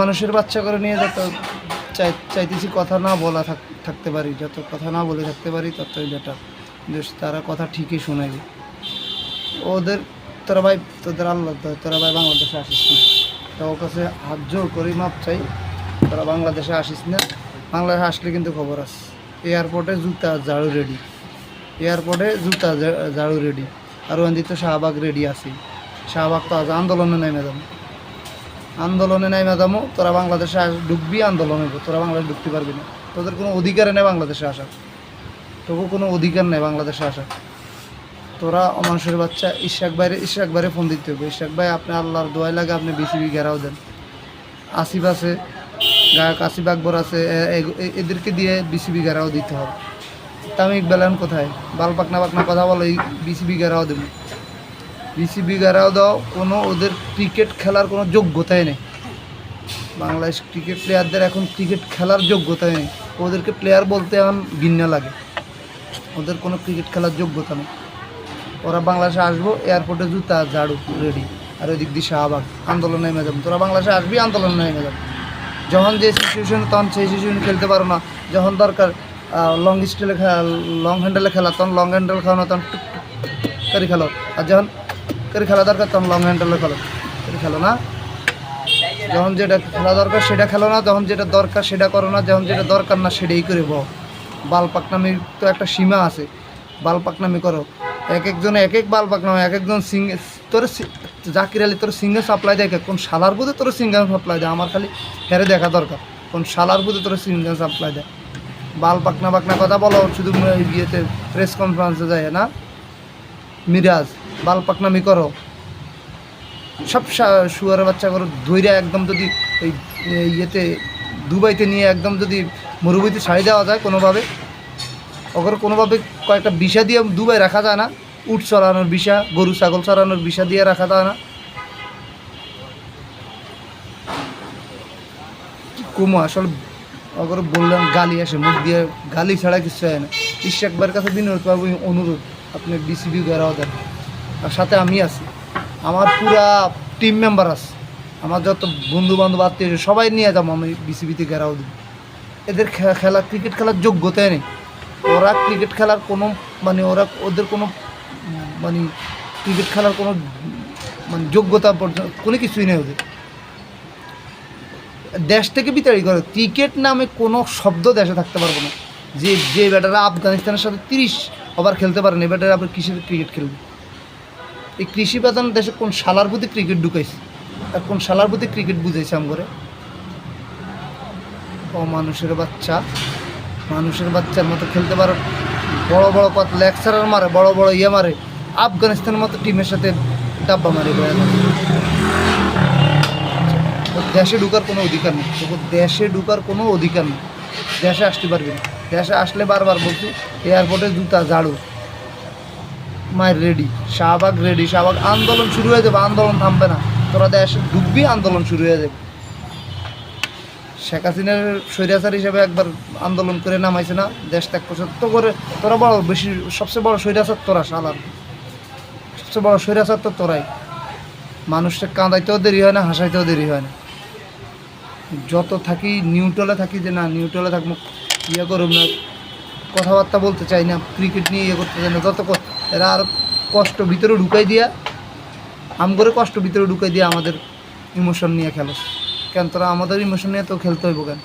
মানুষের বাচ্চা করে নিয়ে যত চাই, চাইতেছি কথা না বলা থাক, থাকতে পারি, যত কথা না বলে থাকতে পারি ততই বেটার তারা কথা ঠিকই শোনাবে ওদের, তোরা ভাই, তোদের আল্লাহ, তোরা ভাই বাংলাদেশে আসিস না। তো ওর কাছে হাত জোর করেই মাপ চাই, তোরা বাংলাদেশে আসিস না। বাংলাদেশে আসলে কিন্তু খবর আছে। এয়ারপোর্টে জুতা, ঝাড়ু রেডি এয়ারপোর্টে জুতা ঝাড়ু রেডি আর ওখান তো শাহবাগ রেডি আছি শাহবাগ তো আজ আন্দোলনে নেমে যাব। আন্দোলনে নেমে যাব, তোরা বাংলাদেশে ঢুকবি আন্দোলনে, তোরা বাংলাদেশে ঢুকতে পারবি না। তোদের কোনো অধিকার নেই বাংলাদেশে আসার তবু কোনো অধিকার নেই বাংলাদেশে আসার তোরা অমানুষের বাচ্চা, ইশাক বাইরে ইশাক বাইরে ফোন দিতে হবে। ইশাক ভাই, আপনি আল্লাহর দোয়াই লাগে আপনি বিসিবি ঘেরাও দেন। আসিফ আছে, গায়ক আসিফ আকবর আছে এদেরকে দিয়ে বিসিবি ঘেরাও দিতে হবে। তামিক বেলান কোথায়? বাল পাকনা পাকনা কথা বলো এই বিসিবি ঘেরাও দেবো। বিসিবি ঘেরাও দাও কোনো ওদের ক্রিকেট খেলার কোনো যোগ্যতাই নেই বাংলাদেশ ক্রিকেট প্লেয়ারদের এখন ক্রিকেট খেলার যোগ্যতাই নেই ওদেরকে প্লেয়ার বলতে এখন ঘিন্না লাগে ওদের কোনো ক্রিকেট খেলার যোগ্যতা নেই ওরা বাংলাদেশে আসব এয়ারপোর্টে জুতা ঝাড়ু রেডি আর ওই দিক দিয়ে শাহবাগ আন্দোলনে নেমে যাব তোরা বাংলাদেশে আসবি আন্দোলনে নেমে যাব যখন যে সিচুয়েশন তখন সেই সিচুয়েশন খেলতে পারো না যখন দরকার লং স্টেলে খেলা লং হ্যান্ডেলে খেলা তখন লং হ্যান্ডেল খেলো না তখন টুক টুক করে খেলো আর যখন করে খেলা দরকার, তখন লং হ্যান্ডেলে খেলো। করে খেলো না। যখন যেটা খেলা দরকার সেটা খেলো না, যখন যেটা দরকার সেটা করো না, যখন যেটা দরকার না সেটাই করে বল বাল পাকনামির তো একটা সীমা আছে, বাল পাকনামি করো। এক একজনে এক এক বাল পাকনামি, এক একজন সিং তোর জাকির আলী তোর সিঙ্গেল সাপ্লাই দেয় কোন শালার বুধে তোর সিঙ্গেল সাপ্লাই দেয়? আমার খালি হেরে দেখা দরকার। কোন শালার বুধে তোর সিঙ্গেল সাপ্লাই দেয়? বাল পাকনা পাকনা কথা বলো, শুধু ইয়েতে প্রেস কনফারেন্সে যায় না। মিরাজ, বাল পাকনামি করো। সব শুয়ারের বাচ্চা করো ধৈর্য একদম যদি এই ইয়েতে, দুবাইতে নিয়ে একদম যদি মরুভূমিতে ছাড়ি দেওয়া যায় কোনোভাবে ওখানে কোনোভাবে কয়েকটা বিষা দিয়ে দুবাই রাখা যায় না। উট চড়ানোর বিষা, গরু, ছাগল চড়ানোর বিষা দিয়ে রাখা যায় না। কুমো, আসলে ওগুলো বললাম, গালি আসে, মুখ দিয়ে গালি ছাড়া কিছু হয় না। ইশাকবার কাছে বিনোদ অনুরোধ। আপনি বিসিবি ঘেরাও দেন। আর সাথে আমি আছি। আমার পুরা টিম মেম্বার আছে। আমার যত বন্ধু বান্ধব আত্মীয় সবাই নিয়ে যাব আমি বিসিবিতে ঘেরাও দিব এদের খেলা ক্রিকেট খেলার যোগ্যতাই নেই। ওরা ক্রিকেট খেলার কোনো মানে ওরা ওদের কোনো মানে ক্রিকেট খেলার কোনো মানে যোগ্যতা পর্যন্ত, কোনো কিছুই নেই ওদের। দেশ থেকে বিতাড়ি করে। ক্রিকেট নামে কোনো শব্দ দেশে থাকতে পারব না। যে যে ব্যাটারা আফগানিস্তানের সাথে তিরিশ ওভার খেলতে পারেন ব্যাটারা আবার কিসের ক্রিকেট খেলবে এই কৃষি প্রধান দেশে কোন শালার প্রতি ক্রিকেট ঢুকাইছে? আর কোন শালার প্রতি ক্রিকেট বুঝাইছে আম করে ও মানুষের বাচ্চা, মানুষের বাচ্চার মতো খেলতে পারো। বড় বড় কত লেকচারার মারে, বড় বড় ইয়ে মারে আফগানিস্তানের মতো টিমের সাথে ডাব্বা মারে। দেশে ঢুকার কোনো অধিকার নেই। দেশে ঢুকার কোনো অধিকার নেই। দেশে আসতে পারবি না। দেশে আসলে বারবার বলছি এয়ারপোর্টে জুতা, ঝাড়ু। মায়ের রেডি। শাহবাগ রেডি। শাহবাগ, আন্দোলন শুরু হয়ে যাবে, আন্দোলন থামবে না। তোরা দেশে ঢুকবি আন্দোলন শুরু হয়ে যাবে। শেখ হাসিনার স্বৈরাচার হিসেবে একবার আন্দোলন করে নামাইছে না, দেশ ত্যাগ করছে। তো করে তোরা বড় বেশি, সবচেয়ে বড় স্বৈরাচার তোরা, শালার। সবচেয়ে বড় স্বৈরাচার তো তোরাই। মানুষকে কাঁদাইতেও দেরি হয় না, হাসাইতেও দেরি হয় না। যত থাকি নিউট্রালে থাকি যে না নিউট্রালে থাকব ইয়ে করুম না। কথাবার্তা বলতে চাই না ক্রিকেট নিয়ে ইয়ে করতে চাই না যত এরা আর কষ্ট ভিতরে ঢুকাই দিয়া আম করে কষ্ট ভিতরে ঢুকাই দিয়ে আমাদের ইমোশন নিয়ে খেলো। কেন তোরা আমাদের ইমোশন নিয়ে তো খেলতে হইব কেন?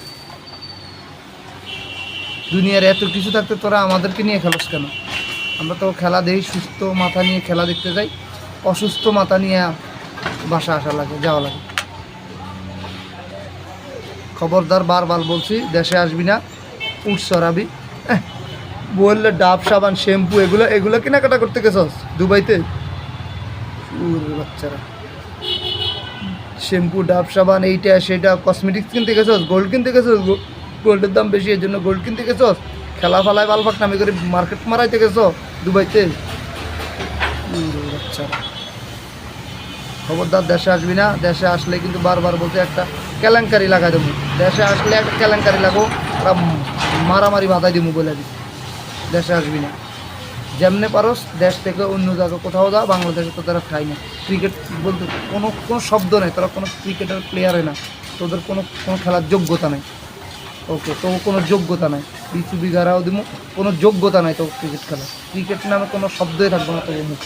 দুনিয়ার এত কিছু থাকতে তোরা আমাদেরকে নিয়ে খেলোস কেন? আমরা তো খেলা দেই সুস্থ মাথা নিয়ে খেলা দেখতে যাই অসুস্থ মাথা নিয়ে বাসা আসা লাগে যাওয়া লাগে। খবরদার বারবার বলছি দেশে আসবি না উঠ সরাবি এহ, বললে ডাব সাবান শ্যাম্পু এগুলো এগুলো কেনাকাটা করতে গেছস দুবাইতে? বাচ্চারা। শ্যাম্পু ডাব সাবান এইটা সেটা কসমেটিক্স কিনতে গেছস? গোল্ড কিনতে গেছস? গোল্ডের দাম বেশি এর জন্য গোল্ড কিনতে গেছস? খেলা ফালায় বালফাক নামে করে মার্কেট মারাইতে গেছ দুবাইতে? বাচ্চারা। খবরদার দেশে আসবি না। দেশে আসলে কিন্তু বারবার বলতে একটা কেলেঙ্কারি লাগাই দেবো। দেশে আসলে একটা কেলেঙ্কারি লাগো মারামারি বাধাই দেবো বলে দিই দেশে আসবি না। যেমনে পারস দেশ থেকে অন্য জায়গা কোথাও যা, বাংলাদেশে তো তারা খায় না ক্রিকেট বলতে কোনো কোনো শব্দ নেই, তারা কোনো ক্রিকেটের প্লেয়ারে না। তোদের কোনো কোনো খেলার যোগ্যতা নেই। ওকে তো কোনো যোগ্যতা নাই। বিচু বিঘারাও দিব কোনো যোগ্যতা নেই তো ক্রিকেট খেলা ক্রিকেট নামে কোনো শব্দই থাকবে না তবু মুখে।